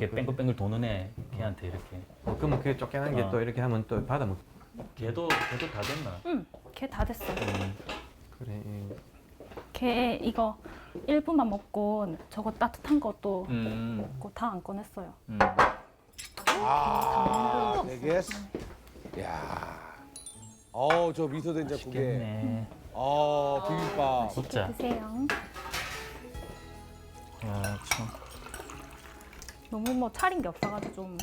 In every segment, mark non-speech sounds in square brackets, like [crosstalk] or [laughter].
이렇게 그- 뺑글뺑글 도는 애 걔한테 이렇게 어, 그러면 그게 쫓겨난 게 어. 또 이렇게 하면 또 받아 먹. 걔도 걔도 다 됐나? 응, 걔 다 됐어. 음. 그래. 예. 걔 이거 1분만 먹고 저거 따뜻한 것도 음. 먹고 다 안 꺼냈어요. 음. 아, 되겠어. 야. 어우, 저 미소 된장국에. 맛있겠네. 어, 비빔밥. 진짜. 드세요. 야 참. 너무 뭐 차린 게 없어가지고 좀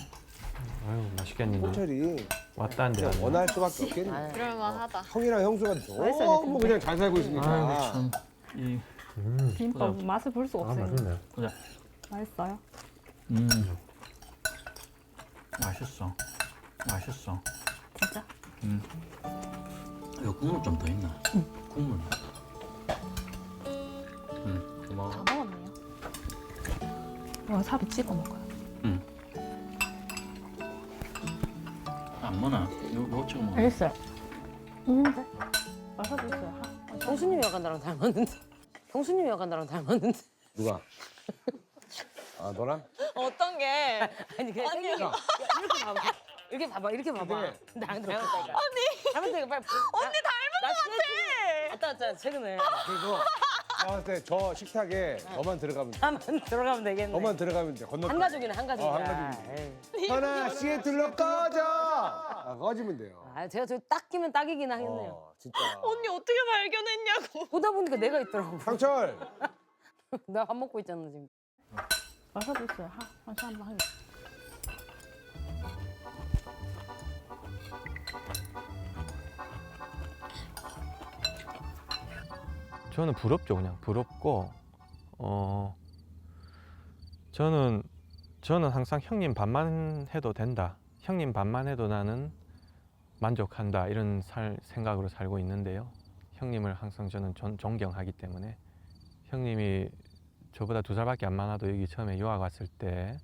아유 맛있겠는데. 호철이 왔다는데. 그냥. 원할 수밖에 없겠네. 그럴만하다. 형이랑 형수가 너무 그냥 잘 살고 있으니까. 아이고 참. 이 음. 비빔밥 보자. 맛을 볼 수가 아 없어요. 맛있네. 보자. 맛있어요? 음. 맛있어. 맛있어. 진짜? 음. 이거 국물 좀 더 있나? 국물. 음. 고마워. 다. 와 사비 찍어 먹어요. 음. 안 먹나? 요, 요 찍어 먹어. 있어요. 있는데? 와사비 있어요. 하- 와사비. 형수님이 약간 나랑 닮았는데. [laughs] 형수님이 약간 나랑 닮았는데. 누가? 아, 너랑? 어떤 게? 아니 그냥 생각이 야, 이렇게 봐봐. 이렇게 봐봐. 이렇게 봐봐. 나랑 닮았다니까. 언니. 닮았다니까 빨리. 언니 닮은 거 같아. 갔다 왔잖아 최근에. 그리고 나왔을 때저 식탁에 너만 들어가면 돼. 나만 들어가면 되겠네. 너만 들어가면 돼. 건너. 한 가족이네 한 가족이야. 어, 한 가족이네. 에이. 하나, 시애틀로 꺼져! 아, 꺼지면 돼요. 아 제가 저 딱 끼면 딱이긴 하겠네요. 어, 진짜. 언니 어떻게 발견했냐고. 보다 보니까 내가 있더라고. 상철! [laughs] 나 밥 먹고 있잖아 지금. 와사비 있어요. 하, 한번 하게. 저는 부럽죠 그냥. 부럽고 어 저는 저는 항상 형님 반만 해도 된다. 형님 반만 해도 나는 만족한다. 이런 살, 생각으로 살고 있는데요. 형님을 항상 저는 존, 존경하기 때문에. 형님이 저보다 두 살밖에 안 많아도 여기 처음에 유학 왔을 때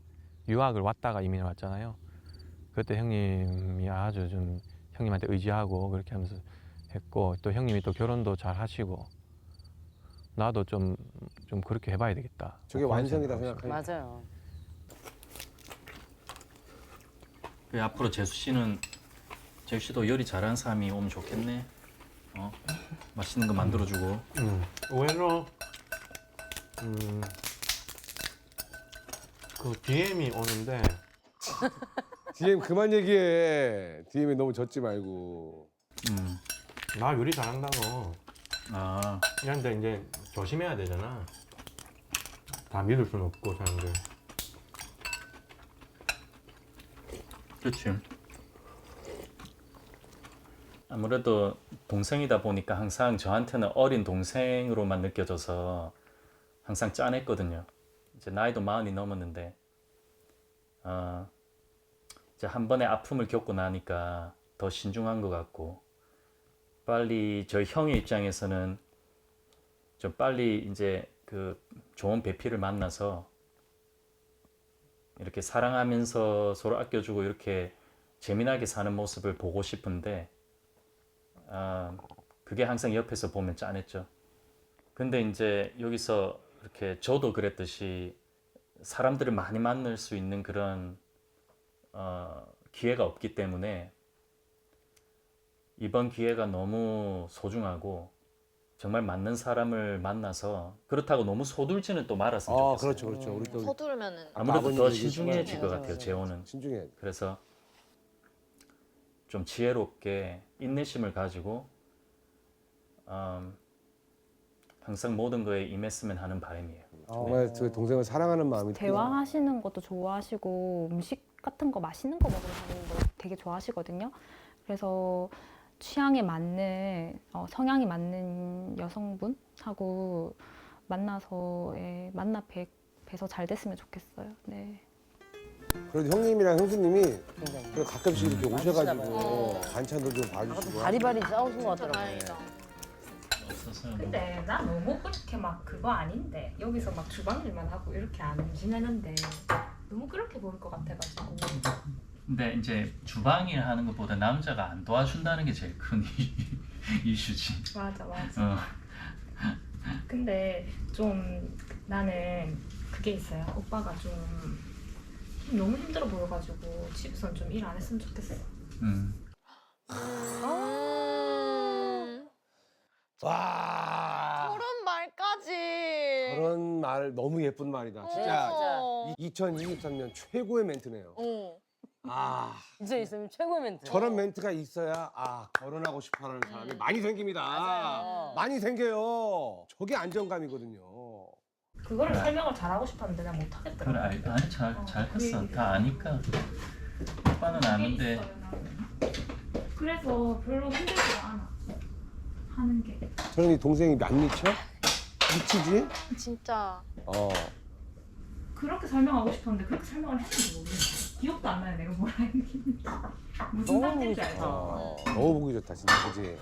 유학을 왔다가 이민 왔잖아요. 그때 형님이 아주 좀 형님한테 의지하고 그렇게 하면서 했고 또 형님이 또 결혼도 잘 하시고 나도 좀, 좀 그렇게 해봐야 되겠다. 저게 그런 완성이다 생각하니까. 맞아요. 그 앞으로 재수 씨는 재수 씨도 요리 잘하는 사람이 오면 좋겠네. 어? 맛있는 거 만들어주고. 음, 의외로 음, 그 DM이 오는데 [laughs] DM 그만 얘기해. DM에 너무 젖지 말고. 음. 나 요리 잘한다고 아, 이런데 이제 조심해야 되잖아. 다 믿을 수는 없고 사람들. 그렇지. 아무래도 동생이다 보니까 항상 저한테는 어린 동생으로만 느껴져서 항상 짠했거든요. 이제 나이도 마흔이 넘었는데, 어, 이제 한 번의 아픔을 겪고 나니까 더 신중한 것 같고, 빨리 저희 형의 입장에서는 좀 빨리 이제 그 좋은 배필을 만나서 이렇게 사랑하면서 서로 아껴주고 이렇게 재미나게 사는 모습을 보고 싶은데 아, 그게 항상 옆에서 보면 짠했죠. 근데 이제 여기서 이렇게 저도 그랬듯이 사람들을 많이 만날 수 있는 그런 어, 기회가 없기 때문에 이번 기회가 너무 소중하고 정말 맞는 사람을 만나서 그렇다고 너무 소둘지는 또 말았으면 아, 좋겠어요. 그렇죠, 그렇죠. 우리 또 서두르면은 아무래도 아버님 더 신중해질 것 같아요. 재혼은. 신중해야 돼. 그래서 좀 지혜롭게 인내심을 가지고 음, 항상 모든 거에 임했으면 하는 바람이에요. 정말 그 동생을 사랑하는 마음이 대화하시는 것도 좋아하시고 음식 같은 거 맛있는 거 먹으러 다니는 거 되게 좋아하시거든요. 그래서 취향에 맞는 어, 성향이 맞는 여성분하고 만나서 예, 만나 뵙, 뵈서 잘 됐으면 좋겠어요. 네. 그래도 형님이랑 형수님이. 그래 가끔씩 이렇게 음, 오셔가지고. 반찬도 좀 봐주시고. 바리바리 싸우신 것 진짜 같더라고요. 다행이다. 근데 나 너무 그렇게 막 그거 아닌데 여기서 막 주방 일만 하고 이렇게 안 지내는데 너무 그렇게 보일 것 같아가지고 근데 이제 주방일 하는 것보다 남자가 안 도와준다는 게 제일 큰 [laughs] 이슈지. 맞아 맞아 어. 근데 좀 나는 그게 있어요 오빠가 좀좀 너무 힘들어 보여가지고 집에서는 좀일 안 했으면 좋겠어. 음. 음, 와. 그런 말까지. 그런 말 너무 예쁜 말이다. 진짜 어. 2023년 최고의 멘트네요. 어. 아, 진짜 있으면 최고의 멘트. 저런 멘트가 있어야 아 결혼하고 싶어하는 사람이 많이 생깁니다. 맞아요. 많이 생겨요. 저게 안정감이거든요. 그거를 설명을 잘하고 싶었는데 내가 못하겠더라고. 그래 아니, 아니 잘, 어, 잘 그 했어 얘기가. 다 아니까 오빠는 아는데 그래서 별로 힘들지가 않아 하는 게. 저런이 동생이 안 미쳐? 미치지? 진짜. 어. 그렇게 설명하고 싶었는데 그렇게 설명을 했는지 모르겠어. 기억도 안 나요 내가 뭐라 했는지. 무슨 너무 상태인지. 알죠? 어. 너무 보기 좋다 진짜 그지?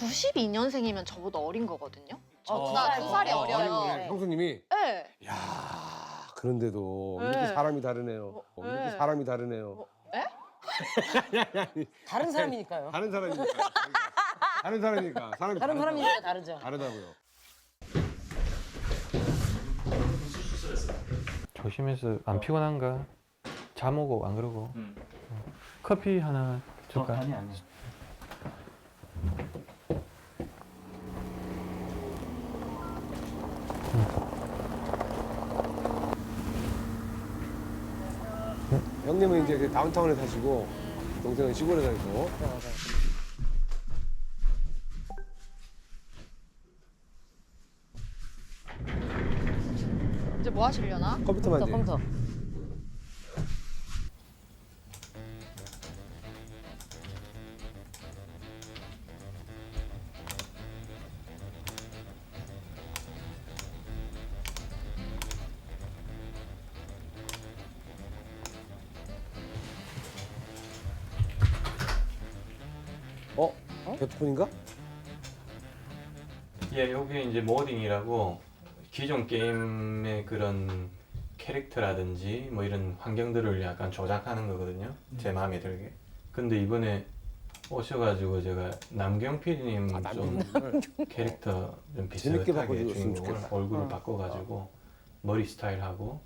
92년생이면 저보다 어린 거거든요. 어, 나두두 살. 살이 어, 어려요. 어린 거네. 형수님이 네. 야 그런데도 이렇게 네. 사람이 다르네요. 어, 이렇게 네. 사람이 다르네요. [laughs] 다른 사람이니까요. 다른 사람이니까. 다른 사람이니까. 사람이 다른 다르다. 사람이니까 다르죠. 다르다고요. 조심해서 안 피곤한가? 잠 오고 안 그러고 음. 커피 하나 어, 줄까? 아니 아니 형님은 이제 그 다운타운에 사시고 동생은 시골에 살고. 이제 뭐 하시려나? 컴퓨터만 컴퓨터 이제. 컴퓨터. 어? 베프폰인가? 예, 여기 이제 모딩이라고 기존 게임의 그런 캐릭터라든지 뭐 이런 환경들을 약간 조작하는 거거든요. 제 마음에 들게. 근데 이번에 오셔가지고 제가 남경 PD님 아, 좀. [laughs] 캐릭터 좀 재밌게 비슷하게 바꿔줬으면 주인공을 좋겠다. 얼굴을 어. 바꿔가지고 머리 스타일하고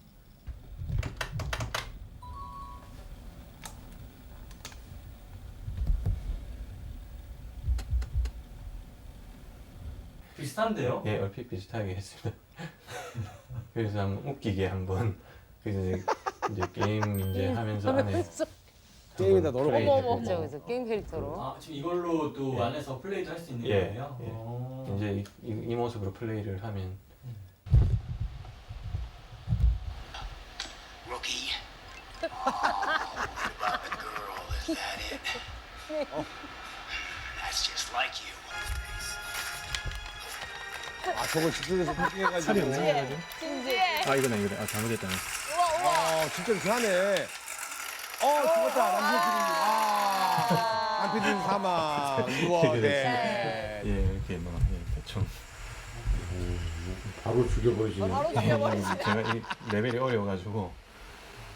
비슷한데요? 예 얼핏 비슷하게 했습니다. [laughs] 그래서 한번 웃기게 한번 그래서 이제, 이제 게임 이제 하면서 안에 게임에다 한번 넣어놓고. 플레이 어머 해보고. 어머. 그렇죠. 그래서 게임 캐릭터로. 아 지금 이걸로도 예. 안에서 플레이도 할 수 있는 예, 거예요? 예. 오. 이제 이, 이- 이 모습으로 플레이를 하면 Rookie. oh, what about the girl? Is that it? That's just like you. 아, 저걸 집중해서 패킹해가지고. 진지해. 아 이거네 이거네 아 잘못했다네 와, 진짜 이렇게 하네. 어, 죽었다. 남편분이. 아, 남편분 사망. 우와, [laughs] 네. 예 이렇게 뭐 예, 대충 바로 죽여버리시네. 바로 예, 죽여버리시네. 제가 이 레벨이 어려워가지고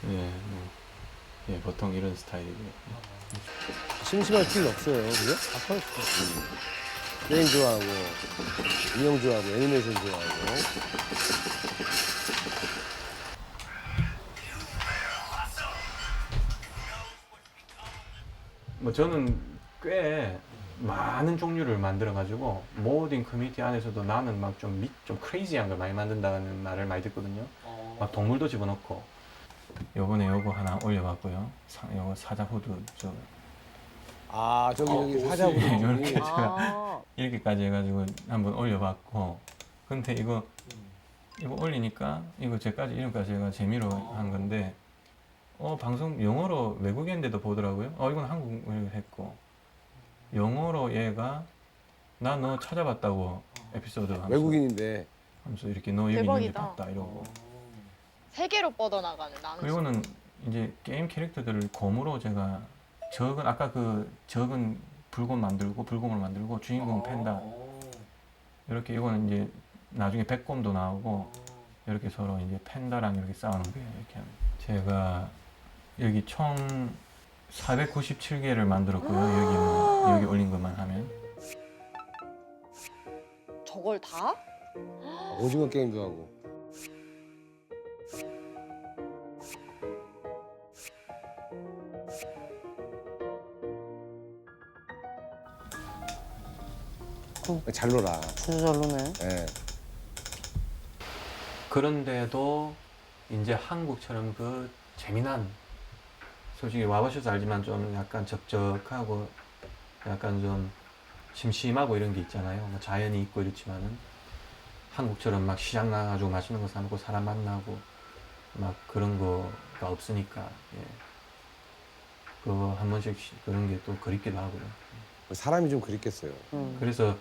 예, 뭐, 예 보통 이런 스타일이고요 심심할 필요 없어요. 그죠? 아까 게임 좋아하고, 인형 좋아하고, 애니메이션 좋아하고. 뭐 저는 꽤 많은 종류를 만들어 가지고 모딩 커뮤니티 안에서도 나는 막좀좀 크레이지한 걸 많이 만든다는 말을 많이 듣거든요. 막 동물도 집어넣고 요번에 요거 하나 올려봤고요. 사, 요거 사자 후드 저 아, 저기, 저기 사자고. 예, 이렇게 제가 아. 이렇게까지 해가지고 한번 올려봤고 근데 이거 이거 올리니까 이거 제까지 이름까지 제가 재미로 한 건데 어 방송 영어로 외국인인데도 보더라고요. 어 이건 한국어로 했고 영어로 얘가 나 너 찾아봤다고 에피소드 하면서, 외국인인데. 하면서 이렇게 너 여기 있는지 대박이다. 봤다 이러고 세계로 뻗어나가는 나는. 그리고는 이제 게임 캐릭터들을 검으로 제가 적은 아까 그 적은 불곰 만들고 불곰을 만들고 주인공 팬다. 이렇게 이거는 이제 나중에 백곰도 나오고 이렇게 서로 이제 팬다랑 이렇게 싸우는 거예요. 이렇게 하면. 제가 여기 총 497개를 만들었고요. 여기는 여기 올린 것만 하면. 저걸 다? 오징어 게임도 하고. 잘 놀아. 진짜 잘 노네. 예. 그런데도 이제 한국처럼 그 재미난 솔직히 와보셔서 알지만 좀 약간 적적하고 약간 좀 심심하고 이런 게 있잖아요. 뭐 자연이 있고 이렇지만은 한국처럼 막 시장 나가지고 맛있는 거 사 먹고 사람 만나고 막 그런 거가 없으니까 예. 그거 한 번씩 시- 그런 게 또 그립기도 하고요. 사람이 좀 그립겠어요. 음. 그래서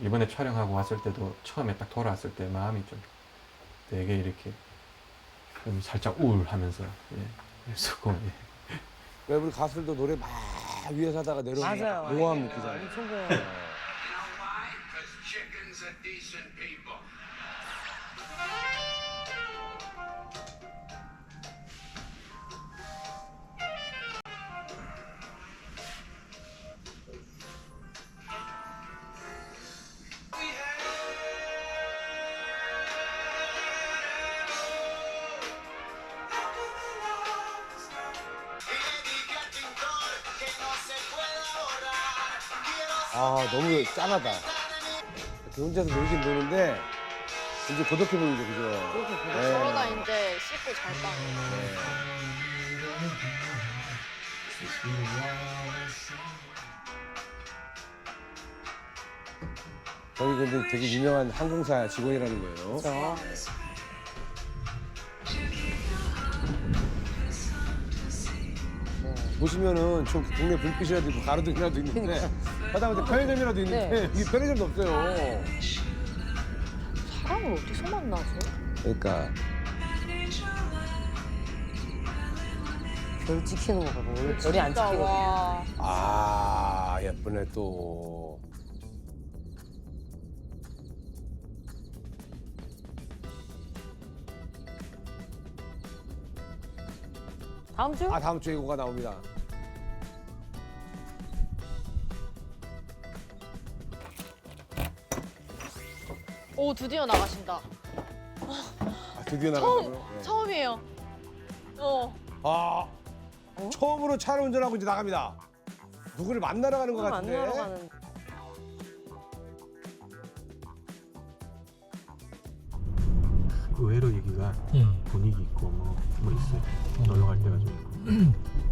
이번에 촬영하고 왔을 때도 처음에 딱 돌아왔을 때 마음이 좀 되게 이렇게 좀 살짝 우울하면서 예. 그랬었고 예. 왜 우리 가수들도 노래 막 위에서 하다가 내려오면 맞아요. 몽환 느끼잖아요. 엄청 좋아요. 아 너무 짠하다. 이렇게 혼자서 놀긴 노는데 이제 고독해 보이죠, 그죠? 네. 저러다 이제 씻고 잘 거. 저희 근데 되게 유명한 항공사 직원이라는 거예요. 그렇죠. 보시면은 좀 동네 불빛이라도 있고 가로등이라도 있는데 하다못해 편의점이라도 있는데 여기 편의점도 없어요. 사람을 어디서 만나죠? 그러니까 별 찍히는 거 봐봐. 원래 별이 안 진짜 찍히거든. 와. 아 예쁘네 또. 다음 주? 아 다음 주에 이거가 나옵니다. 오 드디어 나가신다. 아, 드디어 처음 나가고요. 네. 처음이에요. 어. 아 처음으로 차를 운전하고 이제 나갑니다. 누구를 만나러 가는 것 안 같은데. 나러 가는. 의외로 여기가 분위기 있고 뭐, 뭐 있어요. 놀러 갈 때가 좀 있고.